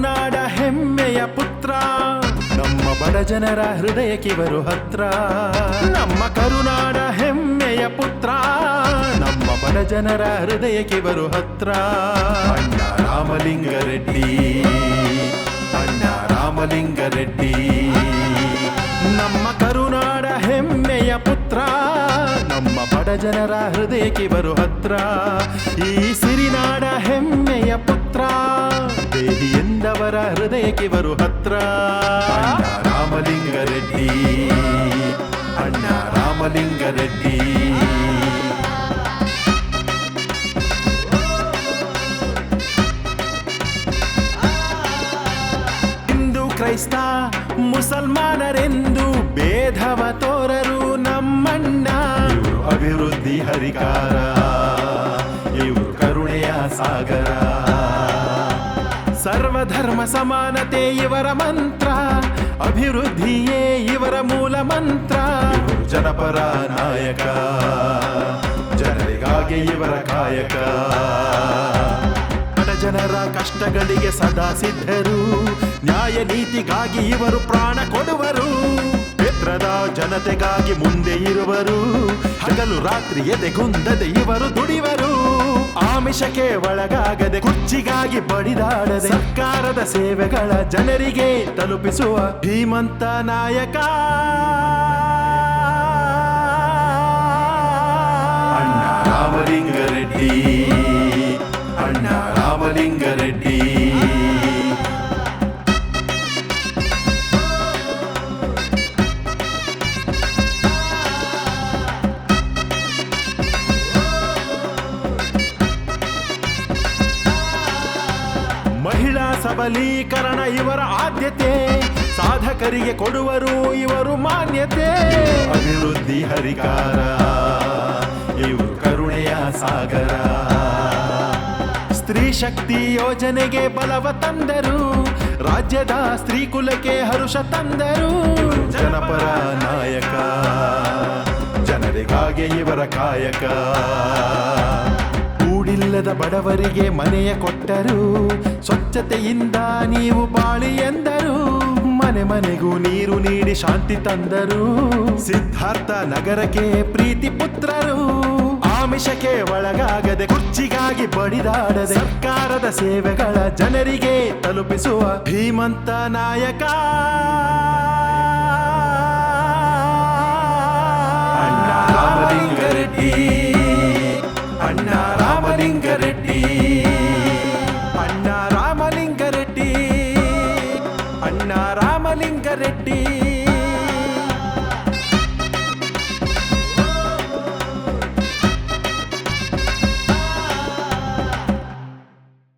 ಕರುನಾಡ ಹೆಮ್ಮೆಯ ಪುತ್ರ. ನಮ್ಮ ಬಡ ಜನರ ಹೃದಯಕ್ಕೆ ಬರು ಹತ್ರ. ನಮ್ಮ ಕರುನಾಡ ಹೆಮ್ಮೆಯ ಪುತ್ರ. ನಮ್ಮ ಬಡ ಜನರ ಹೃದಯಕ್ಕೆ ಬರು ಹತ್ರ. ಅಣ್ಣ ರಾಮಲಿಂಗರೆಡ್ಡಿ ಅಣ್ಣ ರಾಮಲಿಂಗರೆಡ್ಡಿ ನಮ್ಮ ಕರುನಾಡ ಹೆಮ್ಮೆಯ ಪುತ್ರ. ನಮ್ಮ ಬಡ ಜನರ ಹೃದಯಕ್ಕೆ ಬರು ಹತ್ರ. ಈ ಸಿರಿನಾಡ ಹೆಮ್ಮೆಯ ಪುತ್ರ. ದೇಹಿ ಎಂದವರ ಹೃದಯಕ್ಕೆ ಬರು ಹತ್ರ. ರಾಮಲಿಂಗರೆಡ್ಡಿ ಅಣ್ಣ ರಾಮಲಿಂಗರೆಡ್ಡಿ ಹಿಂದೂ ಕ್ರೈಸ್ತ, ಮುಸಲ್ಮಾನರೆಂದು ಭೇದವ ತೋರರು ನಮ್ಮಣ್ಣ. ಅಭಿವೃದ್ಧಿ ಹರಿಕಾರ, ಇವರು ಕರುಣೆಯ ಸಾಗರ. ಸರ್ವಧರ್ಮ ಸಮಾನತೆ ಇವರ ಮಂತ್ರ. ಅಭಿವೃದ್ಧಿಯೇ ಇವರ ಮೂಲ ಮಂತ್ರ. ಜನಪರ ನಾಯಕ, ಜನರಿಗಾಗಿ ಇವರ ಕಾಯಕ. ಜನರ ಕಷ್ಟಗಳಿಗೆ ಸದಾ ಸಿದ್ಧರು. ನ್ಯಾಯ ನೀತಿಗಾಗಿ ಇವರು ಪ್ರಾಣ ಕೊಡುವರು. ಕ್ಷೇತ್ರದ ಜನತೆಗಾಗಿ ಮುಂದೆ ಇರುವರು. ಹಗಲು ರಾತ್ರಿ ಎದೆಗುಂದದೆ ಇವರು ದುಡಿವರು. ಆಮಿಷಕ್ಕೆ ಒಳಗಾಗದೆ ಕುರ್ಚಿಗಾಗಿ ಬಡಿದಾಡದೆ ಸರ್ಕಾರದ ಸೇವೆಗಳ ಜನರಿಗೆ ತಲುಪಿಸುವ ಧೀಮಂತ ನಾಯಕ. ಅಣ್ಣ ಸಬಲೀಕರಣ ಇವರ ಆದ್ಯತೆ. ಸಾಧಕರಿಗೆ ಕೊಡುವರು ಇವರು ಮಾನ್ಯತೆ. ಅಭಿವೃದ್ಧಿ ಹರಿಕಾರ ಇವರು ಕರುಣೆಯ ಸಾಗರ. ಸ್ತ್ರೀ ಶಕ್ತಿ ಯೋಜನೆಗೆ ಬಲವ ತಂದರು, ರಾಜ್ಯದ ಸ್ತ್ರೀ ಕುಲಕ್ಕೆ ಹರುಷ ತಂದರು. ಜನಪರ ನಾಯಕ, ಜನರಿಗಾಗಿ ಇವರ ಕಾಯಕ. ಕೂಡಿಲ್ಲದ ಬಡವರಿಗೆ ಮನೆಯ ಕೊಟ್ಟರು. ಸ್ವಚ್ಛತೆಯಿಂದ ನೀವು ಬಾಳಿ ಎಂದರು. ಮನೆ ಮನೆಗೂ ನೀರು ನೀಡಿ ಶಾಂತಿ ತಂದರು. ಸಿದ್ಧಾರ್ಥ ನಗರಕ್ಕೆ ಪ್ರೀತಿ ಪುತ್ರರು. ಆಮಿಷಕ್ಕೆ ಒಳಗಾಗದೆ ಕುರ್ಚಿಗಾಗಿ ಬಡಿದಾಡದೆ ಸರ್ಕಾರದ ಸೇವೆಗಳ ಜನರಿಗೆ ತಲುಪಿಸುವ ಭೀಮಂತ ನಾಯಕ. ಅಣ್ಣ ರಾಮಲಿಂಗರೆಡ್ಡಿ ಅಣ್ಣ ರಾಮಲಿಂಗರೆಡ್ಡಿ